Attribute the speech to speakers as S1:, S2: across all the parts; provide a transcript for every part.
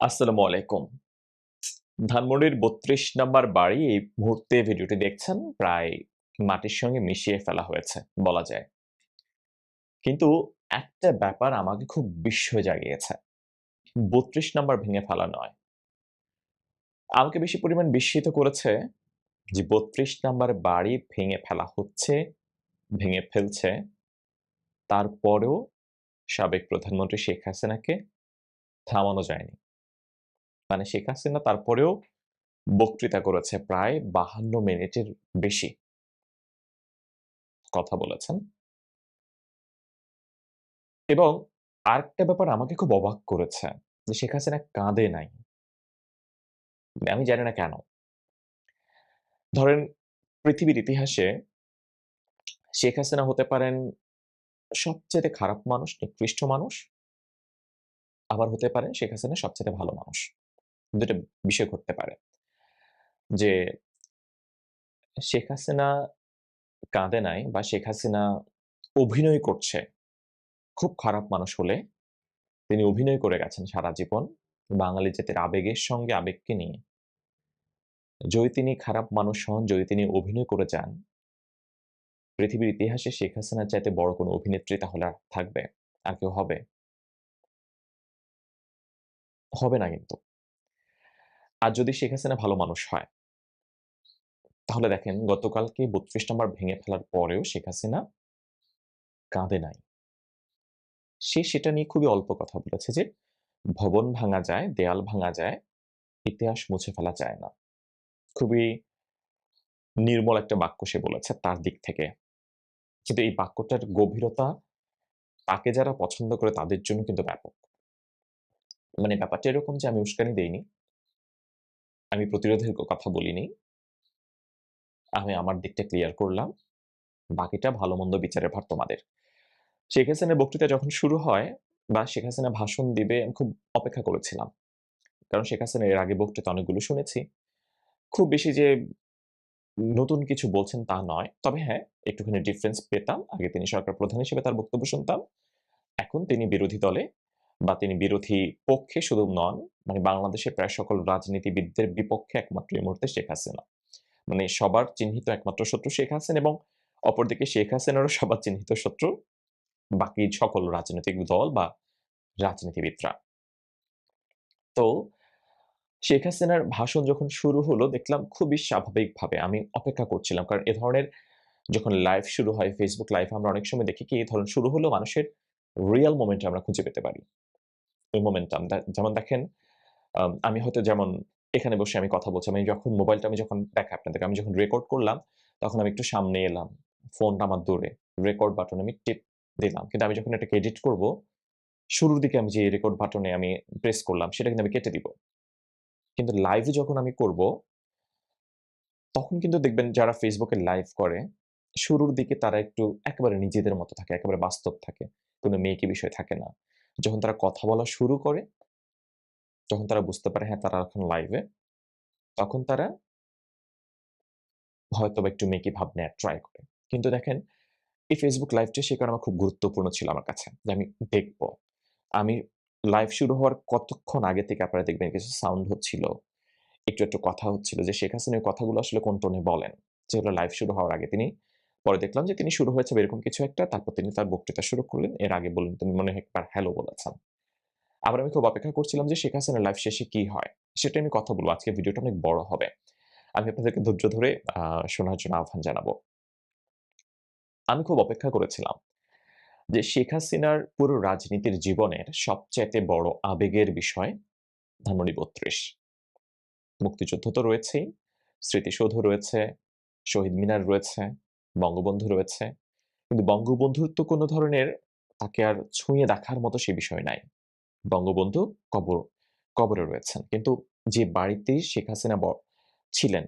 S1: আসসালামু আলাইকুম। ধানমন্ডির বত্রিশ নাম্বার বাড়ি এই মুহূর্তে ভিডিওটি দেখছেন, প্রায় মাটির সঙ্গে মিশিয়ে ফেলা হয়েছে, বলা যায়। কিন্তু একটা ব্যাপার আমাকে খুব বিস্ময় জাগিয়েছে। বত্রিশ নাম্বার ভেঙে ফেলা নয়। আমাকে বেশি পরিমাণ বিস্মিত করেছে যে বত্রিশ নাম্বার বাড়ি ভেঙে ফেলা হচ্ছে, ভেঙে ফেলছে। তারপরেও সাবেক প্রধানমন্ত্রী শেখ হাসিনাকে থামানো যায়নি। মানে শেখ হাসিনা তারপরেও বক্তৃতা করেছে প্রায় বাহান্ন মিনিটের বেশি। কথা বলেছেন। এবং আরেকটা ব্যাপার আমাকে খুব অবাক করেছে যে শেখ হাসিনা কাঁদে নাই। আমি জানি না কেন। ধরেন পৃথিবীর ইতিহাসে শেখ হাসিনা হতে পারেন সবচেয়ে খারাপ মানুষ, নিকৃষ্ট মানুষ, আবার হতে পারেন শেখ হাসিনা সবচেয়ে ভালো মানুষ। দুটো বিষয় ঘটতে পারে। যে শেখ হাসিনা কাঁদে নাই বা শেখ হাসিনা অভিনয় করছে, খুব খারাপ মানুষ হলে তিনি অভিনয় করে গেছেন সারা জীবন। বাঙালি জাতির আবেগের সঙ্গে আবেগকে নিয়ে। যদি তিনি খারাপ মানুষ হন, যদি তিনি অভিনয় করে যান, পৃথিবীর ইতিহাসে শেখ হাসিনার চাইতে বড় কোনো অভিনেত্রী তাহলে থাকবে, আর কেউ হবে। হবে না কিন্তু। আর যদি শেখ হাসিনা ভালো মানুষ হয়। তাহলে দেখেন, গতকালকে বত্রিশ নম্বর ভেঙে ফেলার পরেও শেখ হাসিনা কাঁদে নাই। সে সেটা নিয়ে খুবই অল্প কথা বলেছে যে, ভবন ভাঙা যায়, দেয়াল ভাঙা যায়, ইতিহাস মুছে ফেলা যায় না। খুবই নির্মল একটা বাক্য সে বলেছে তার দিক থেকে। কিন্তু এই বাক্যটার গভীরতা তাকে যারা পছন্দ করে তাদের জন্য কিন্তু ব্যাপক। মানে ব্যাপারটা এরকম যে আমি উস্কানি দেইনি। আমি প্রতিরোধের কথা বলিনি। আমি আমার দিকটা ক্লিয়ার করলাম। বাকিটা ভালো মন্দ বিচারের ভার তোমাদের। শেখ হাসিনার বক্তৃতা যখন শুরু হয় বা শেখ হাসিনা ভাষণ দিবে, আমি খুব অপেক্ষা করেছিলাম। কারণ শেখ হাসিনা এর আগে বক্তৃতা অনেকগুলো শুনেছি। খুব বেশি যে নতুন কিছু বলছেন তা নয়। তবে হ্যাঁ একটুখানি ডিফারেন্স পেতাম। আগে তিনি সরকার প্রধান হিসেবে তার বক্তব্য শুনতাম। এখন তিনি বিরোধী দলে বা তিনি বিরোধী পক্ষে শুধু নন মানে বাংলাদেশের প্রায় সকল রাজনীতিবিদদের বিপক্ষে একমাত্র এই মুহূর্তে শেখ হাসিনা। মানে সবার চিহ্নিত একমাত্র শত্রু শেখ হাসিনা এবং অপরদিকে শেখ হাসিনারও সবার চিহ্নিত শত্রু বাকি সকল রাজনৈতিক দল বা রাজনীতিবিদরা। তো শেখ হাসিনার ভাষণ যখন শুরু হলো, দেখলাম খুবই স্বাভাবিকভাবে আমি অপেক্ষা করছিলাম। কারণ এ ধরনের যখন লাইভ শুরু হয় ফেসবুক লাইভ আমরা অনেক সময় দেখি কি, এই ধরনের শুরু হলো মানুষের রিয়েল মোমেন্ট আমরা খুঁজে পেতে পারি। মোমেন্টাম যেমন দেখেন, আমি হয়তো যেমন এখানে বসে আমি কথা বলছি, আমি যখন মোবাইলটা আমি যখন দেখা আপনাদেরকে, আমি যখন রেকর্ড করলাম, তখন আমি একটু সামনে এলাম ফোনটা আমার দূরে রেকর্ড বাটন আমি টিপ দিলাম, কিন্তু আমি যখন এটাকে এডিট করব, শুরুর দিকে আমি যে রেকর্ড বাটনে আমি প্রেস করলাম, সেটা কিন্তু আমি কেটে দিব। কিন্তু লাইভে যখন আমি করব, তখন কিন্তু দেখবেন যারা ফেসবুকে লাইভ করে, শুরুর দিকে তারা একটু একেবারে নিজেদের মতো থাকে, একেবারে বাস্তব থাকে, কোনো মেয়েকে বিষয় থাকে না। যখন তারা কথা বলা শুরু করে, যখন তারা বুঝতে পারে হ্যাঁ তারা এখন লাইভে তখন তারা হয়তো একটু মেকি ভাব নেয় ট্রাই করে। কিন্তু দেখেন, এই ফেসবুক লাইভটা সে কারণে আমার খুব গুরুত্বপূর্ণ ছিল আমার কাছে যে আমি দেখব। আমি লাইভ শুরু হওয়ার কতক্ষণ আগে থেকে আপনারা দেখবেন কিছু সাউন্ড হচ্ছিল, একটু একটু কথা হচ্ছিল যে শেখ হাসিনের কথাগুলো আসলে কোন টোনে বলেন? যেগুলো লাইভ শুরু হওয়ার আগে তিনি পরে দেখলাম যে তিনি শুরু হয়েছে এরকম কিছু একটা, তারপর তিনি তার বক্তৃতা শুরু করলেন। এর আগে বললেন তিনি মনে হয় একবার হ্যালো বলেছেন। আবার আমি খুব অপেক্ষা করছিলাম যে শেখ হাসিনের লাইভ শেষে কি হয়, সেটা আমি কথা বলব। আজকে ভিডিওটা অনেক বড় হবে। আমি আপনাদেরকে ধৈর্য ধরে শোনার জন্য আহ্বান জানাব। আমি খুব অপেক্ষা করেছিলাম যে শেখ হাসিনার পুরো রাজনীতির জীবনের সবচাইতে বড় আবেগের বিষয় ধানমন্ডি বত্রিশ। মুক্তিযুদ্ধ তো রয়েছেই, স্মৃতিসৌধ রয়েছে, শহীদ মিনার রয়েছে বঙ্গবন্ধু রয়েছে। কিন্তু বঙ্গবন্ধুর তো কোনো ধরনের তাকে আর ছুঁয়ে দেখার মতো সে বিষয় নাই। বঙ্গবন্ধু কবর, কবরে রয়েছেন। কিন্তু যে বাড়িতে শেখ হাসিনা ছিলেন,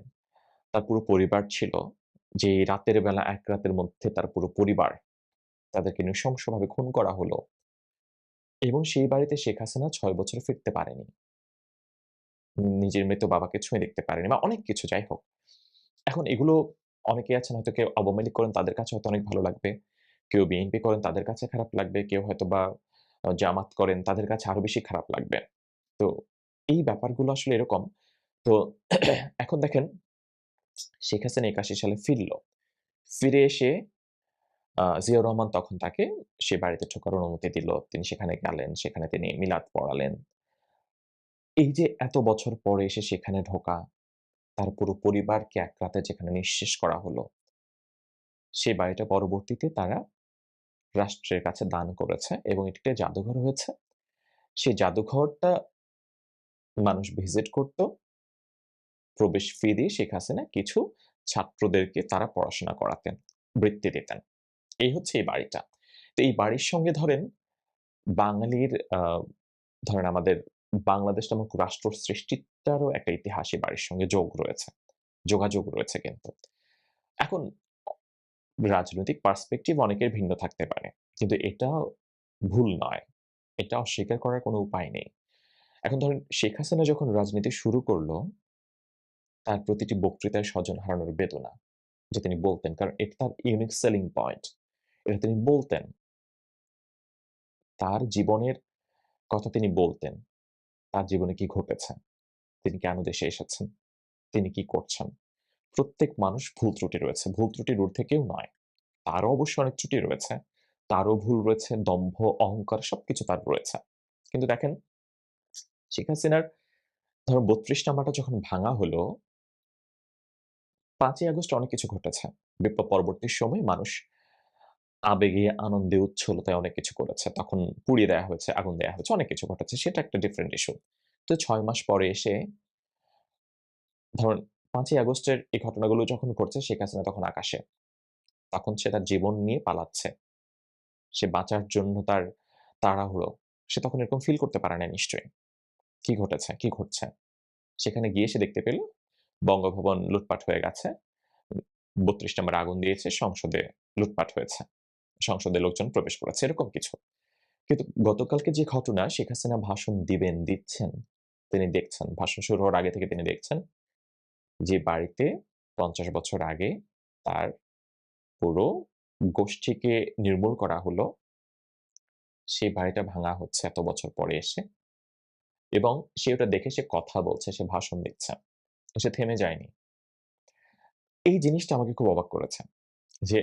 S1: তার পুরো পরিবার ছিল, যে রাতের বেলা এক রাতের মধ্যে তার পুরো পরিবার তাদেরকে নৃশংসভাবে খুন করা হলো এবং সেই বাড়িতে শেখ হাসিনা ছয় বছর ফিরতে পারেনি। নিজের মৃত বাবাকে ছুঁয়ে দেখতে পারেনি বা অনেক কিছু, যাই হোক। এখন এগুলো অনেকে আছেন হয়তো কেউ আওয়ামী লীগ করেন তাদের কাছে হয়তো অনেক ভালো লাগবে কেউ বিএনপি করেন তাদের কাছে খারাপ লাগবে কেউ হয়তো বা জামাত করেন তাদের কাছে আরও বেশি খারাপ লাগবে তো এই ব্যাপারগুলো আসলে এরকম। তো এখন দেখেন শেখ হাসিনা ৮১ সালে ফিরল। ফিরে এসে জিয়াউর রহমান তখন তাকে সে বাড়িতে ঢোকার অনুমতি দিল। তিনি সেখানে গেলেন। সেখানে তিনি মিলাদ পড়ালেন। এই যে এত বছর পরে এসে সেখানে ঢোকা, তার পুরো পরিবারকে এক রাতে যেখানে নিঃশেষ করা হলো। সেই বাড়িটা পরবর্তীতে তারা রাষ্ট্রের কাছে দান করেছে এবং একটা জাদুঘর হয়েছে। সেই জাদুঘরটা মানুষ ভিজিট করত। প্রবেশ ফি দিয়ে শেখ হাসিনা কিছু ছাত্রদেরকে তারা পড়াশোনা করাতেন, বৃত্তি দিতেন। এই হচ্ছে এই বাড়িটা। তো এই বাড়ির সঙ্গে ধরেন বাঙালির ধরেন আমাদের বাংলাদেশ নামক রাষ্ট্র সৃষ্টিটারও একটা ইতিহাস বাড়ির সঙ্গে যোগ রয়েছে। যোগাযোগ রয়েছে কিন্তু। এখন, রাজনৈতিক পার্সপেক্টিভ অনেকের ভিন্ন থাকতে পারে। কিন্তু এটা ভুল নয়। এটা অস্বীকার করার কোনো উপায় নেই। এখন ধরেন, শেখ হাসিনা যখন রাজনীতি শুরু করল, তার প্রতিটি বক্তৃতায় স্বজন হারানোর বেদনা। যে তিনি বলতেন। কারণ এটা তার ইউনিক সেলিং পয়েন্ট। এটা তিনি বলতেন। তার জীবনের কথা তিনি বলতেন। তার জীবনে কি ঘটেছে? তিনি কেন দেশে এসেছেন? তিনি কি করছেন? প্রত্যেক মানুষ ভুল ত্রুটি রয়েছে। ভুল ত্রুটির ঊর্ধ্বে কেউ নয়। তারও অবশ্য অনেক ত্রুটি রয়েছে। তারও ভুল রয়েছে, দম্ভ, অহংকার সবকিছু তার রয়েছে। কিন্তু দেখেন শেখ হাসিনার ধরুন ৩২ নাম্বারটা যখন ভাঙা হলো পাঁচই আগস্ট অনেক কিছু ঘটেছে। বিপ্লব পরবর্তী সময়ে মানুষ আবেগে, আনন্দে, উচ্ছলতায় অনেক কিছু করেছে। তখন পুড়িয়ে দেওয়া হয়েছে, আগুন দেওয়া হয়েছে, অনেক কিছু ঘটেছে। সেটা একটা ডিফারেন্ট ইস্যু। তো ছয় মাস পরে এসে ধরুন পাঁচই আগস্টের এই ঘটনাগুলো যখন ঘটছে শেখ হাসিনা তখন আকাশে। তখন সে তার জীবন নিয়ে পালাচ্ছে। সে বাঁচার জন্য তার তাড়াহুড়ো। সে তখন এরকম ফিল করতে পারে না নিশ্চয়ই। কি ঘটেছে? কি ঘটছে? সেখানে গিয়ে সে দেখতে পেল বঙ্গভবন লুটপাট হয়ে গেছে। ৩২ নম্বরে আগুন দিয়েছে, সংসদে লুটপাট হয়েছে। সংসদে লোকজন প্রবেশ করেছে, এরকম কিছু। কিন্তু গতকালকে যে ঘটনা শেখ হাসিনা ভাষণ দিবেন, দিচ্ছেন। তিনি দেখছেন, ভাষণ শুরু হওয়ার আগে থেকে তিনি দেখছেন যে বাড়িতে ৫০ বছর আগে তার পুরো গোষ্ঠীকে নির্মূল করা হলো সেই বাড়িটা ভাঙা হচ্ছে এত বছর পরে এসে। এবং সে ওটা দেখে সে কথা বলছে, সে ভাষণ দিচ্ছে। সে থেমে যায়নি। এই জিনিসটা আমাকে খুব অবাক করেছে। যে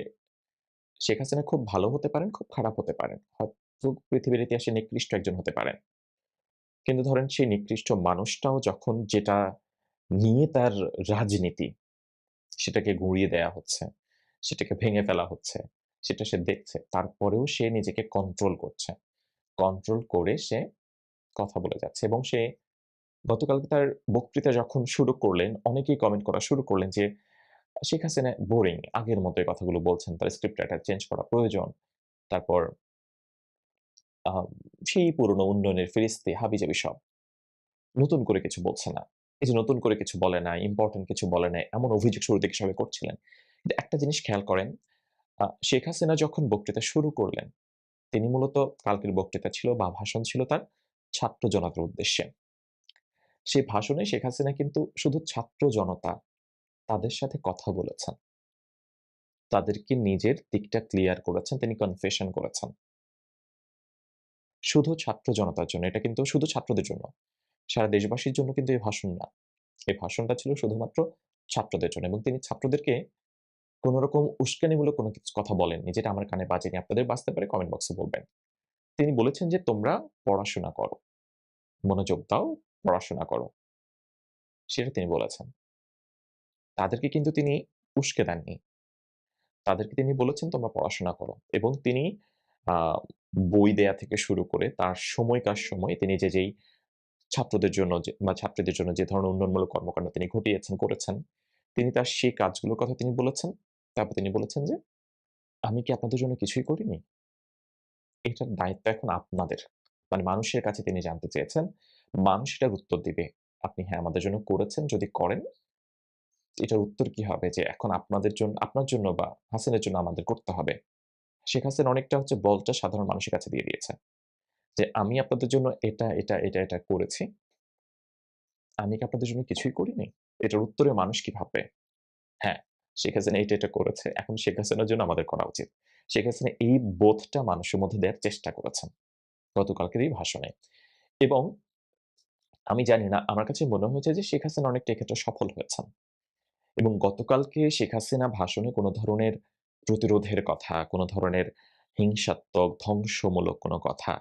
S1: শেখ হাসিনা খুব ভালো হতে পারেন, খুব খারাপ হতে পারেন। হয়তো পৃথিবীর ইতিহাসে নিকৃষ্ট একজন হতে পারেন। কিন্তু ধরেন সেই নিকৃষ্ট মানুষটাও যখন যেটা নিয়ে তার রাজনীতি, সেটাকে গুঁড়িয়ে দেয়া হচ্ছে, সেটাকে ভেঙে ফেলা হচ্ছে, সেটা সে দেখছে। তারপরেও সে নিজেকে কন্ট্রোল করছে। কন্ট্রোল করে সে কথা বলে যাচ্ছে এবং সে গতকালকে তার বক্তৃতা যখন শুরু করলেন, অনেকেই কমেন্ট করা শুরু করলেন যে, শেখ হাসিনা বোরিং। আগের মতো কথাগুলো বলছেন। তার স্ক্রিপ্ট রাইটার চেঞ্জ করা প্রয়োজন। তারপর সেই পুরনো উন্নয়নের ফিরিস্তি, হাবিজাবি সব। নতুন করে কিছু বলছে না। এই যে নতুন করে কিছু বলে না ইম্পোর্টেন্ট কিছু বলে না এমন অভিযোগ শুরু থেকে সবাই করছিলেন। কিন্তু একটা জিনিস খেয়াল করেন, শেখ হাসিনা যখন বক্তৃতা শুরু করলেন, তিনি মূলত কালকের বক্তৃতা ছিল বা ভাষণ ছিল তার ছাত্র জনতার উদ্দেশ্যে। সেই ভাষণে শেখ হাসিনা কিন্তু শুধু ছাত্র জনতা, তাদের সাথে কথা বলেছেন। তাদেরকে নিজের দিকটা ক্লিয়ার করেছেন, তিনি কনফেশন করেছেন। শুধু ছাত্র জনতার জন্য। এটা কিন্তু শুধু ছাত্রদের জন্য। সারা দেশবাসীর জন্য কিন্তু এই ভাষণ না। এই ভাষণটা ছিল শুধুমাত্র ছাত্রদের জন্য এবং তিনি ছাত্রদেরকে কোন রকম উস্কানিমূলক কোনো কিছু কথা বলেননি। যেটা আমার কানে বাজেনি। আপনাদের বাঁচতে পারে কমেন্ট বক্সে বলবেন। তিনি বলেছেন যে, "তোমরা পড়াশোনা করো। মনোযোগ দাও, পড়াশোনা করো।" সেটা তিনি বলেছেন। তাদেরকে কিন্তু তিনি উস্কে দেননি। তাদেরকে তিনি বলেছেন, "তোমরা পড়াশোনা করো" এবং তিনি বই দেয়া থেকে শুরু করে তার সময়কার সময় তিনি যে যেই ছাত্রদের জন্য বা ছাত্রীদের জন্য যে ধরনের উন্নয়নমূলক কর্মকাণ্ড তিনি ঘটিয়েছেন, করেছেন, তিনি তার সেই কাজগুলোর কথা তিনি বলেছেন। তারপর তিনি বলেছেন যে, "আমি কি আপনাদের জন্য কিছুই করিনি?" এটার দায়িত্ব এখন আপনাদের। মানে মানুষের কাছে তিনি জানতে চেয়েছেন। মানুষ এটার উত্তর দিবে। আপনি হ্যাঁ, আমাদের জন্য করেছেন, যদি করেন এটার উত্তর কি হবে যে এখন আপনাদের জন্য আপনার জন্য বা হাসিনের জন্য আমাদের করতে হবে। শেখ হাসিনা অনেকটা হচ্ছে বলটা সাধারণ মানুষের কাছে দিয়ে দিয়েছে। যে আমি আপনাদের জন্য এটা, এটা, এটা, এটা করেছি। আমি কি আপনাদের জন্য কিছুই করিনি? এটার উত্তরে মানুষ কি ভাববে? হ্যাঁ, শেখ হাসিনা এটা, এটা করেছে। এখন শেখ হাসিনার জন্য আমাদের করা উচিত। শেখ হাসিনা এই বোধটা মানুষের মধ্যে দেওয়ার চেষ্টা করেছেন। গতকালকের এই ভাষণে। এবং আমি জানি না। আমার কাছে মনে হয়েছে যে শেখ হাসিনা অনেকটা এক্ষেত্রে সফল হয়েছেন। এবং গতকালকে শেখ হাসিনা ভাষণে কোনো ধরনের প্রতিরোধের কথা, কোন ধরনের হিংসাত্মক, ধ্বংসমূলক কোন কথা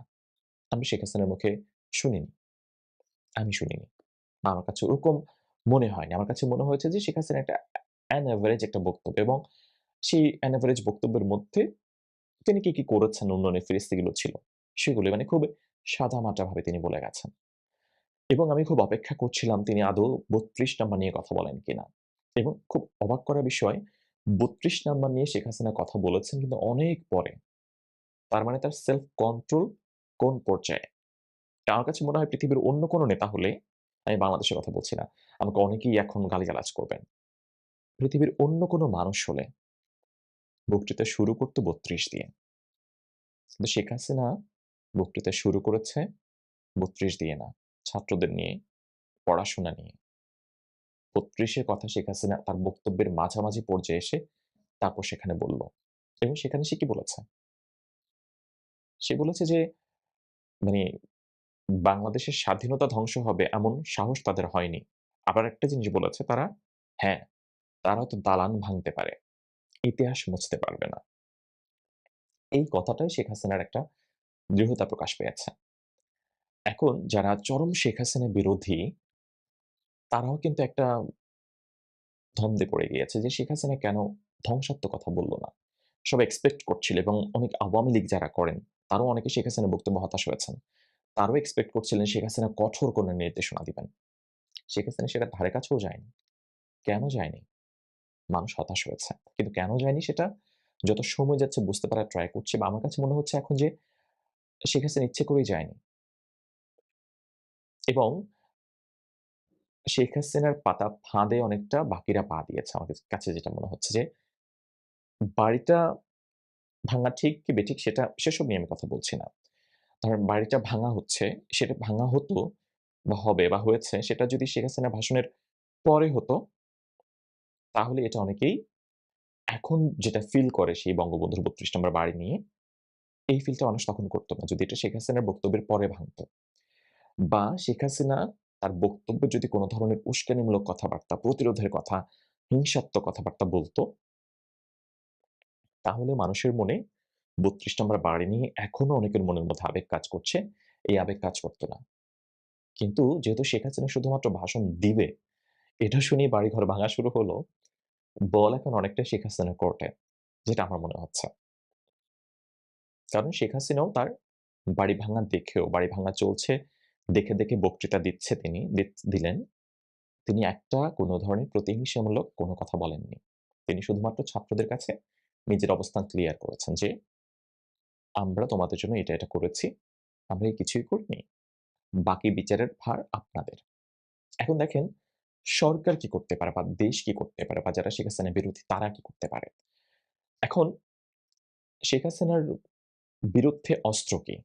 S1: আমি শেখ হাসিনার মুখে শুনিনি। আমি শুনিনি। আমার কাছে ওরকম মনে হয়নি। আমার কাছে মনে হয়েছে যে শেখ হাসিনা একটা অ্যান এভারেজ একটা বক্তব্য এবং সেই অ্যান এভারেজ বক্তব্যের মধ্যে তিনি কি, কি করেছেন উন্নয়নের ফিরিস্তিগুলো ছিল। সেগুলো মানে খুব সাদামাটাভাবে তিনি বলে গেছেন। এবং আমি খুব অপেক্ষা করছিলাম তিনি আদৌ ৩২ নাম্বার নিয়ে কথা বলেন কিনা। এবং খুব অবাক করা বিষয় ৩২ নাম্বার নিয়ে শেখ হাসিনা কথা বলেছেন কিন্তু অনেক পরে। তার মানে তার সেলফ কন্ট্রোল কোন পর্যায়ে? আমার কাছে মনে হয় পৃথিবীর অন্য কোনো নেতা হলে, আমি বাংলাদেশের কথা বলছি না, আমাকে অনেকেই এখন গালিগালাজ করবেন। পৃথিবীর অন্য কোন মানুষ হলে বক্তৃতা শুরু করতো বত্রিশ দিয়ে। কিন্তু শেখ হাসিনা বক্তৃতা শুরু করেছে ৩২ দিয়ে না, ছাত্রদের নিয়ে, পড়াশোনা নিয়ে। ৩২ এর কথা শেখ হাসিনা তার বক্তব্যের মাঝামাঝি পর্যায়ে এসে তারপর সেখানে বলল। এবং সেখানে সে কি বলেছে? সে বলেছে যে মানে বাংলাদেশের স্বাধীনতা ধ্বংস হবে এমন সাহস তাদের হয়নি। আবার একটা জিনিস বলেছে তারা, হ্যাঁ, তারা হয়তো দালান ভাঙতে পারে। ইতিহাস মুছতে পারবে না। এই কথাটাই শেখ হাসিনার একটা দৃঢ়তা প্রকাশ পেয়েছে। এখন যারা চরম শেখ হাসিনা বিরোধী তারাও কিন্তু একটা ধন্দে পড়ে গিয়েছে যে শেখ হাসিনা কেন ধ্বংসাত্মক কথা বলল না। সব এক্সপেক্ট করছিল এবং অনেক আওয়ামী লীগ যারা করেন, তারাও অনেকে শেখ হাসিনার বক্তব্য হতাশ হয়েছেন। তারাও এক্সপেক্ট করছিলেন শেখ হাসিনা কঠোর কোন নির্দেশনা দিবেন। শেখ হাসিনা সেটা ধারে কাছেও যায়নি। কেন যায়নি? মানুষ হতাশ হয়েছে। কিন্তু কেন যায়নি সেটা যত সময় যাচ্ছে বুঝতে পারার ট্রাই করছে বা আমার কাছে মনে হচ্ছে এখন যে শেখ হাসিনা ইচ্ছে করেই যায়নি। এবং শেখ হাসিনার পাতা ফাঁদে অনেকটা বাকিরা পা দিয়েছে আমাদের কাছে যেটা মনে হচ্ছে যে বাড়িটা ভাঙা ঠিক কি বেঠিক সেটা সেসব নিয়ে আমি কথা বলছি না। ধরেন বাড়িটা ভাঙা হচ্ছে, সেটা ভাঙা হতো বা হবে বা হয়েছে সেটা যদি শেখ হাসিনার ভাষণের পরে হতো তাহলে এটা অনেকেই এখন যেটা ফিল করে সেই বঙ্গবন্ধুর ৩২ নম্বর বাড়ি নিয়ে, এই ফিলটা মানুষ তখন করতো না। যদি এটা শেখ হাসিনার বক্তব্যের পরে ভাঙত। বা শেখ হাসিনা তার বক্তব্যে যদি কোন ধরনের উস্কানিমূলক কথাবার্তা, প্রতিরোধের কথা, হিংসাত্মক কথাবার্তা বলত তাহলে মানুষের মনে ৩২ নম্বর বাড়ি নিয়ে এখনও অনেকের মনের মধ্যে আবেগ কাজ করছে। এই আবেগ কাজ করত না। কিন্তু যেহেতু শেখ হাসিনা শুধুমাত্র ভাষণ দিবে, এটা শুনেই বাড়িঘর ভাঙা শুরু হলো, বল এখন অনেকটা শেখ হাসিনার কোর্টে, যেটা আমার মনে হচ্ছে। কারণ শেখ হাসিনাও তার বাড়ি ভাঙা দেখেও, বাড়ি ভাঙা চলছে দেখে, দেখে বক্তৃতা দিচ্ছে তিনি দিলেন। তিনি একটা কোনো ধরনের প্রতিহিংসামূলক কোনো কথা বলেননি। তিনি শুধুমাত্র ছাত্রদের কাছে নিজের অবস্থান ক্লিয়ার করেছেন যে, "আমরা তোমাদের জন্য এটা, এটা করেছি। আমরা কিছুই করিনি। বাকি বিচারের ভার আপনাদের।" এখন দেখেন সরকার কি করতে পারে বা দেশ কি করতে পারে বা যারা শেখ হাসিনার বিরোধী তারা কি করতে পারে? এখন শেখ হাসিনার বিরুদ্ধে অস্ত্র কি?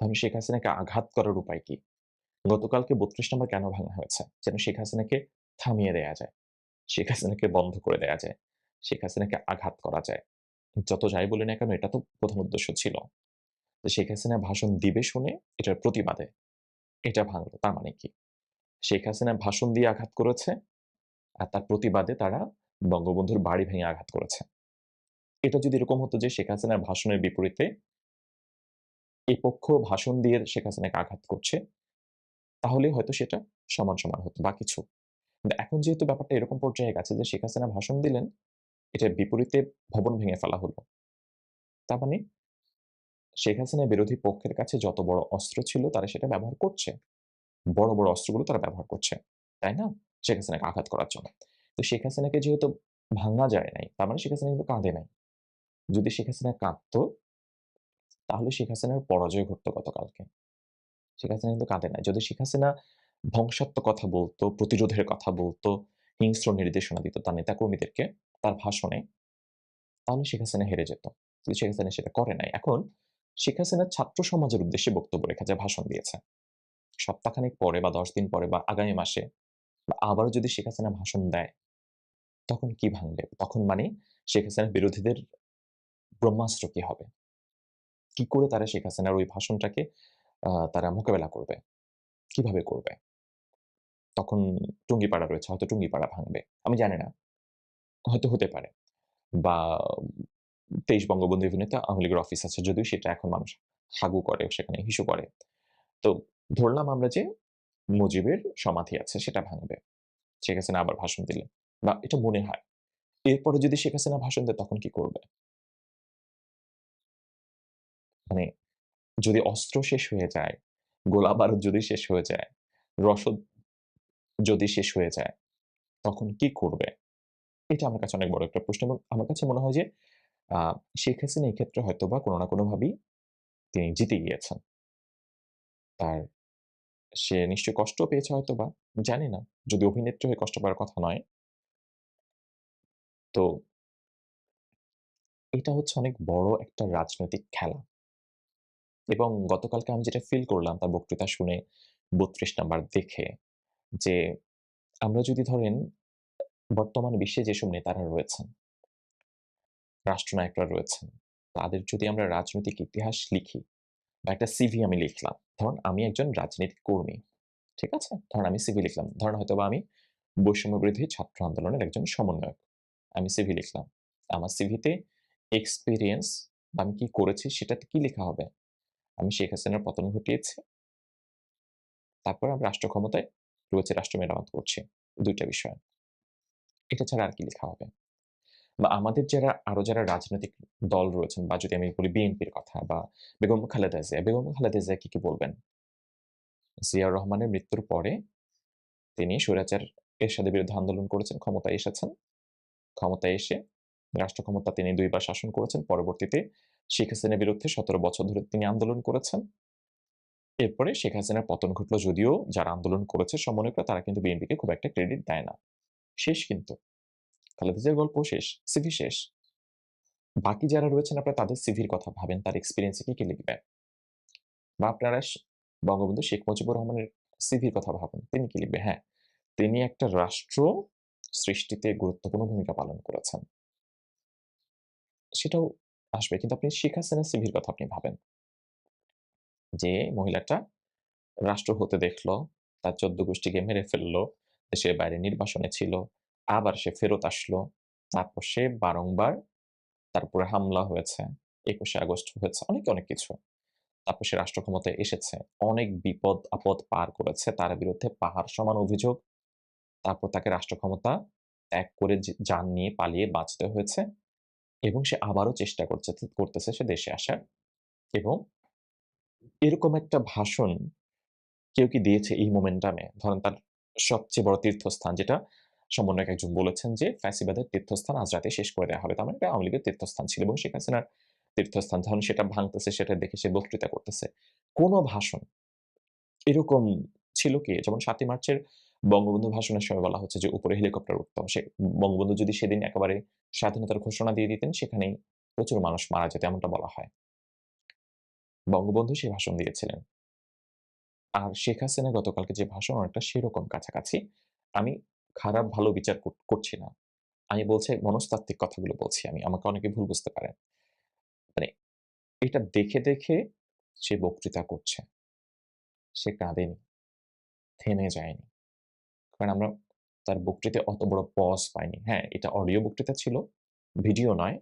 S1: তাহলে শেখ হাসিনাকে আঘাত করার উপায় কি? গতকালকে ৩২ নম্বর কেন ভাঙা হয়েছে? যেন শেখ হাসিনাকে থামিয়ে দেয়া যায়। শেখ হাসিনাকে বন্ধ করে দেয়া যায়। শেখ হাসিনাকে আঘাত করা যায়। যত যাই বলি না কেন এটা তো প্রধান উদ্দেশ্য ছিল। শেখ হাসিনা ভাষণ দিবে শুনে এটার প্রতিবাদে। এটা ভাঙলো। তার মানে কি? শেখ হাসিনা ভাষণ দিয়ে আঘাত করেছে, আর তার প্রতিবাদে তারা বঙ্গবন্ধুর বাড়ি ভেঙে আঘাত করেছে। এটা যদি এরকম হতো যে শেখ হাসিনার ভাষণের বিপরীতে এই পক্ষ ভাষণ দিয়ে শেখ হাসিনাকে আঘাত করছে, তাহলে হয়তো সেটা সমান, সমান হতো বা কিছু। এখন যেহেতু ব্যাপারটা এরকম পর্যায়ে গেছে যে শেখ হাসিনা ভাষণ দিলেন, এটার বিপরীতে ভবন ভেঙে ফেলা হলো। তার মানে শেখ হাসিনা বিরোধী পক্ষের কাছে যত বড় অস্ত্র ছিল তারা সেটা ব্যবহার করছে। বড়, বড় অস্ত্রগুলো তারা ব্যবহার করছে। তাই না? শেখ হাসিনাকে আঘাত করার জন্য। তো শেখ হাসিনাকে যেহেতু ভাঙা যায় নাই, তার মানে শেখ হাসিনা কিন্তু কাঁদে নাই। যদি শেখ হাসিনা কাঁদত তাহলে শেখ হাসিনার পরাজয় ঘটতো গতকালকে। শেখ হাসিনা কিন্তু কাঁদে নাই। যদি শেখ হাসিনা ধ্বংসাত্মক কথা বলতো, প্রতিরোধের কথা বলতো, হিংস্র নির্দেশনা দিত তার নেতাকর্মীদেরকে তার ভাষণে, তাহলে শেখ হাসিনা হেরে যেত। কিন্তু শেখ হাসিনা সেটা করে নাই। এখন শেখ হাসিনা ছাত্র সমাজের উদ্দেশ্যে বক্তব্য রেখেছে, ভাষণ দিয়েছে। সপ্তাহখানেক পরে বা ১০ দিন পরে বা আগামী মাসে বা আবারও যদি শেখ হাসিনা ভাষণ দেয়, তখন কি ভাঙবে? তখন মানে শেখ হাসিনার বিরোধীদের ব্রহ্মাস্ত্র কি হবে? কি করে তারা শেখ হাসিনার ওই ভাষণটাকে তারা মোকাবেলা করবে? কীভাবে করবে? তখন টুঙ্গিপাড়া রয়েছে, হয়তো টুঙ্গিপাড়া ভাঙবে। আমি জানি না। হয়তো হতে পারে। বা ২৩ বঙ্গবন্ধু এভিনিউতে আওয়ামী লীগের অফিস আছে। যদিও সেটা এখন মানুষ হাগু করে, সেখানে হিসু করে। তো ধরলাম আমরা যে মুজিবের সমাধি আছে সেটা ভাঙবে। শেখ হাসিনা আবার ভাষণ দিলে বা এটা মনে হয়। এরপরে যদি শেখ হাসিনা ভাষণ দেয় তখন কি করবে? মানে যদি অস্ত্র শেষ হয়ে যায়, গোলা-বারুদ যদি শেষ হয়ে যায়, রসদ যদি শেষ হয়ে যায়, তখন কি করবে? এটা আমার কাছে অনেক বড় একটা প্রশ্ন এবং আমার কাছে মনে হয় যে শেখ হাসিনা ক্ষেত্রে হয়তোবা কোনো না কোনোভাবেই তিনি জিতে গিয়েছেন। তার সে নিশ্চয়ই কষ্ট পেয়েছে হয়তোবা। জানি না। যদি অভিনেত্রী হয়ে কষ্ট পাওয়ার কথা নয়। তো এটা হচ্ছে অনেক বড় একটা রাজনৈতিক খেলা। এবং গতকালকে আমি যেটা ফিল করলাম তার বক্তৃতা শুনে ৩২ নাম্বার দেখে যে আমরা যদি ধরেন বর্তমান বিশ্বে যেসব নেতারা রয়েছেন রাষ্ট্রনায়করা রয়েছেন, তাদের যদি আমরা রাজনৈতিক ইতিহাস লিখি বা একটা সিভি আমি লিখলাম। ধরুন আমি একজন রাজনৈতিক কর্মী। ঠিক আছে? ধরুন আমি সিভি লিখলাম। ধরেন হয়তোবা আমি বৈষম্য বিরোধী ছাত্র আন্দোলনের একজন সমন্বয়ক। আমি সিভি লিখলাম। আমার সিভিতে এক্সপিরিয়েন্স বা আমি কি করেছি সেটাতে কি লেখা হবে? আমি শেখ হাসিনার পতন ঘটিয়েছি। তারপর আমি রাষ্ট্র ক্ষমতায় রয়েছে রাষ্ট্র মেরামত করছি। দুইটা বিষয়। এটা ছাড়া আর কি লেখা হবে? বা আমাদের যারা আরও যারা রাজনৈতিক দল রয়েছেন বা যদি আমি বলি বিএনপির কথা বা বেগম খালেদা জিয়া, বেগম খালেদা জিয়া কি, কি বলবেন? জিয়াউর রহমানের মৃত্যুর পরে তিনি স্বৈরাচার এরশাদের বিরুদ্ধে আন্দোলন করেছেন, ক্ষমতায় এসেছেন। ক্ষমতায় এসে রাষ্ট্র ক্ষমতা তিনি দুইবার শাসন করেছেন। পরবর্তীতে শেখ হাসিনার বিরুদ্ধে ১৭ বছর ধরে তিনি আন্দোলন করেছেন। এরপরে শেখ হাসিনার পতন ঘটল যদিও যারা আন্দোলন করেছে সমন্বয়করা তারা কিন্তু বিএনপিকে খুব একটা ক্রেডিট দেয় না। শেষ কিন্তু। খালেদা জিয়ার গল্প শেষ, সিভি শেষ। বাকি যারা রয়েছেন আপনারা তাদের সিভির কথা ভাবেন, তার এক্সপেরিয়েন্স কি, কি লিখবে? বা আপনারা বঙ্গবন্ধু শেখ মুজিবুর রহমানের সিভির কথা ভাবেন তিনি কি লিখবে? হ্যাঁ, তিনি একটা রাষ্ট্র সৃষ্টিতে গুরুত্বপূর্ণ ভূমিকা পালন করেছেন। সেটাও আসবে। কিন্তু আপনি শেখ হাসিনার সিভির কথা আপনি ভাবেন। যে মহিলাটা রাষ্ট্র হতে দেখল, তার ১৪ গোষ্ঠীকে মেরে ফেলল, দেশের বাইরে নির্বাসনে ছিল, আবার সে ফেরত আসলো। তারপর সে বারংবার তার উপরে হামলা হয়েছে, ২১শে আগস্ট হয়েছে, অনেক, অনেক কিছু। তারপর সে রাষ্ট্র ক্ষমতায় এসেছে। অনেক বিপদ-আপদ পার করেছে। তার বিরুদ্ধে পাহাড় সমান অভিযোগ। তারপর তাকে রাষ্ট্র ক্ষমতা ত্যাগ করে যান নিয়ে পালিয়ে বাঁচতে হয়েছে এবং সে আবারও চেষ্টা করছে করতেছে সে দেশে আসার এবং এরকম একটা ভাষণ কেউ কি দিয়েছে এই মোমেন্টামে? ধরেন তার সবচেয়ে বড় তীর্থস্থান যেটা সমন্বয়ক একজন বলেছেন যে, "ফ্যাসিবাদের তীর্থস্থান আজ রাতে শেষ করে দেওয়া হবে।" তার মানে আওয়ামী লীগের তীর্থস্থান ছিল এবং শেখ হাসিনার তীর্থস্থান। ধরেন সেটা ভাঙতেছে, সেটা দেখে সে বক্তৃতা করতেছে। কোন ভাষণ এরকম ছিল কি? যেমন সাতই মার্চের বঙ্গবন্ধু ভাষণের সময় বলা হচ্ছে যে, উপরে হেলিকপ্টার উঠতো। সে বঙ্গবন্ধু যদি সেদিন একেবারে স্বাধীনতার ঘোষণা দিয়ে দিতেন, সেখানেই প্রচুর মানুষ মারা যেত, এমনটা বলা হয়। বঙ্গবন্ধু সে ভাষণ দিয়েছিলেন। আর শেখ হাসিনা গতকালকে যে ভাষণ অনেকটা সেরকম কাছাকাছি। আমি খারাপ ভালো বিচার করছি না। আমি বলছি মনস্তাত্ত্বিক কথাগুলো বলছি আমি। আমাকে অনেকে ভুল বুঝতে পারে। মানে এটা দেখে, দেখে সে বক্তৃতা করছে। সে কাঁদেনি। থেমে যায়নি। কারণ আমরা তার বক্তৃতায় অত বড় পজ পাইনি। হ্যাঁ, এটা অডিও বক্তৃতা ছিল, ভিডিও নয়।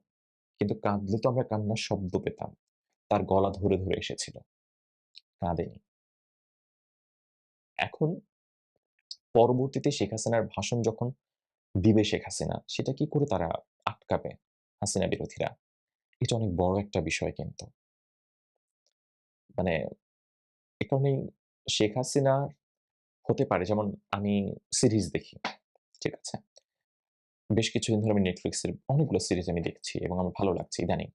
S1: কিন্তু কাঁদলে তো আমরা কান্নার শব্দ পেতাম। তার গলা ধরে, ধরে এসেছিল। কাঁদেনি। এখন পরবর্তীতে শেখ হাসিনার ভাষণ যখন দিবে শেখ হাসিনা, সেটা কি করে তারা আটকাবে হাসিনা বিরোধীরা? এটা অনেক বড় একটা বিষয় কিন্তু। মানে এ কারণেই শেখ হাসিনা হতে পারে যেমন আমি সিরিজ দেখি। ঠিক আছে? বেশ কিছুদিন ধরে আমি নেটফ্লিক্সের অনেকগুলো সিরিজ আমি দেখছি এবং আমার ভালো লাগছে ইদানিং।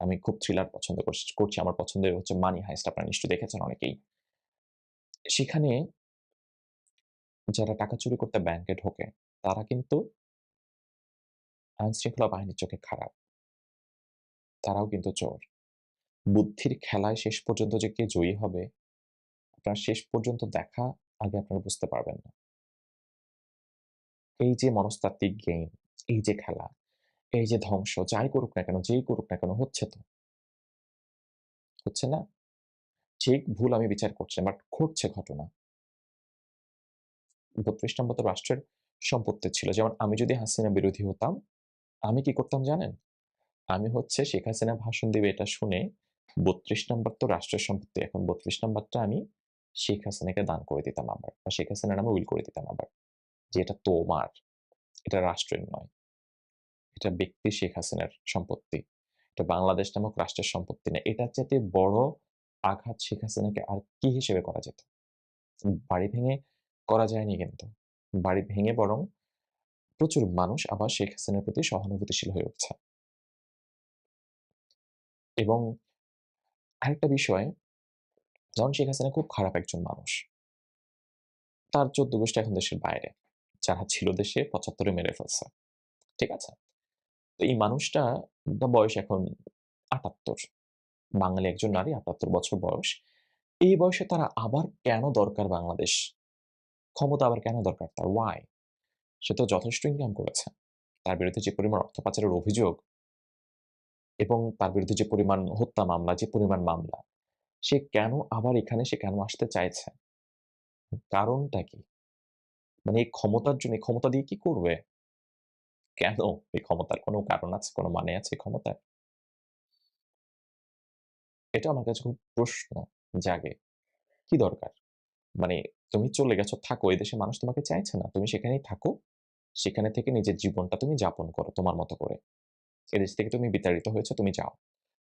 S1: আমি খুব থ্রিলার পছন্দ করছ। আমার পছন্দের হচ্ছে মানি হাইস্ট আপনারা নিশ্চয়ই দেখেছেন অনেকেই। সেখানে যারা টাকা চুরি করতে ব্যাংকে ঢোকে, তারা কিন্তু আইনশৃঙ্খলা বাহিনীর চোখে খারাপ। তারাও কিন্তু চোর। বুদ্ধির খেলায় শেষ পর্যন্ত যে কে জয়ী হবে, আপনার শেষ পর্যন্ত দেখা আগে আপনারা বুঝতে পারবেন না। এই যে মনস্তাত্ত্বিক গেম, এই যে খেলা, এই যে ধ্বংস, যাই করুক না কেন, যেই করুক না কেন হচ্ছে তো। হচ্ছে না? ঠিক ভুল আমি বিচার করছি বাট ঘটছে ঘটনা। ৩২ নম্বর রাষ্ট্রের সম্পত্তি ছিল। যেমন আমি যদি হাসিনা বিরোধী হতাম, আমি কি করতাম জানেন? আমি হচ্ছে শেখ হাসিনা ভাষণ দেবে এটা শুনে বত্রিশ নম্বর তো রাষ্ট্রের সম্পত্তি। এখন ৩২ নাম্বারটা আমি শেখ হাসিনাকে দান করে দিতাম আবার। বা শেখ হাসিনার নামে উইল করে দিতাম আবার। যে এটা তোমার। এটা রাষ্ট্রের নয়। এটা ব্যক্তি শেখ হাসিনার সম্পত্তি। এটা বাংলাদেশ নামক রাষ্ট্রের সম্পত্তি না। এটার চাইতে বড় আঘাত শেখ হাসিনাকে আর কি হিসেবে করা যেত? বাড়ি ভেঙে করা যায়নি কিন্তু। বাড়ি ভেঙে বরং প্রচুর মানুষ আবার শেখ হাসিনার প্রতি সহানুভূতিশীল হয়ে উঠছে। এবং আরেকটা বিষয়, ধরুন শেখ হাসিনা খুব খারাপ একজন মানুষ। তার ১৪ গোষ্ঠী এখন দেশের বাইরে। যারা ছিল দেশে ৭৫ এ মেরে ফেলছে। ঠিক আছে? তো এই মানুষটা বয়স এখন ৭৮ বাঙালি একজন নারী ৭৮ বছর বয়স। এই বয়সে তারা আবার কেন দরকার বাংলাদেশ? ক্ষমতা আবার কেন দরকার তার? ওয়াই? সে তো যথেষ্ট ইনকাম করেছে। তার বিরুদ্ধে যে পরিমাণ অর্থ পাচারের অভিযোগ এবং তার বিরুদ্ধে যে পরিমাণ হত্যা মামলা, যে পরিমাণ মামলা, সে কেন আবার এখানে সে কেন আসতে চাইছে? কারণটা কি? মানে এই ক্ষমতার জন্য ক্ষমতা দিয়ে কি করবে? কেন? এই ক্ষমতার কোনো কারণ আছে? কোনো মানে আছে এই ক্ষমতার? এটা আমার কাছে খুব প্রশ্ন জাগে। কি দরকার? মানে তুমি চলে গেছো থাকো। এই দেশে মানুষ তোমাকে চাইছে না। তুমি সেখানেই থাকো। সেখানে থেকে নিজের জীবনটা তুমি যাপন করো তোমার মতো করে। এদেশ থেকে তুমি বিতাড়িত হয়েছো, তুমি যাও।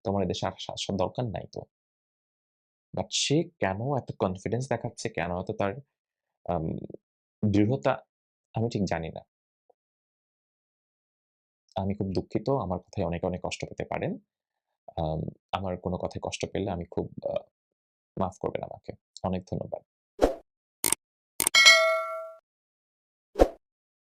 S1: তোমার এদেশে আর আসার দরকার নাই তো। বাট সে কেন এত কনফিডেন্স দেখাচ্ছে? কেন এত তার দৃঢ়তা? আমি ঠিক জানি না। আমি খুব দুঃখিত। আমার কথায় অনেকে, অনেক কষ্ট পেতে পারেন। আম, আমার কোনো কথায় কষ্ট পেলে আমি খুব মাফ করবেন আমাকে। অনেক ধন্যবাদ।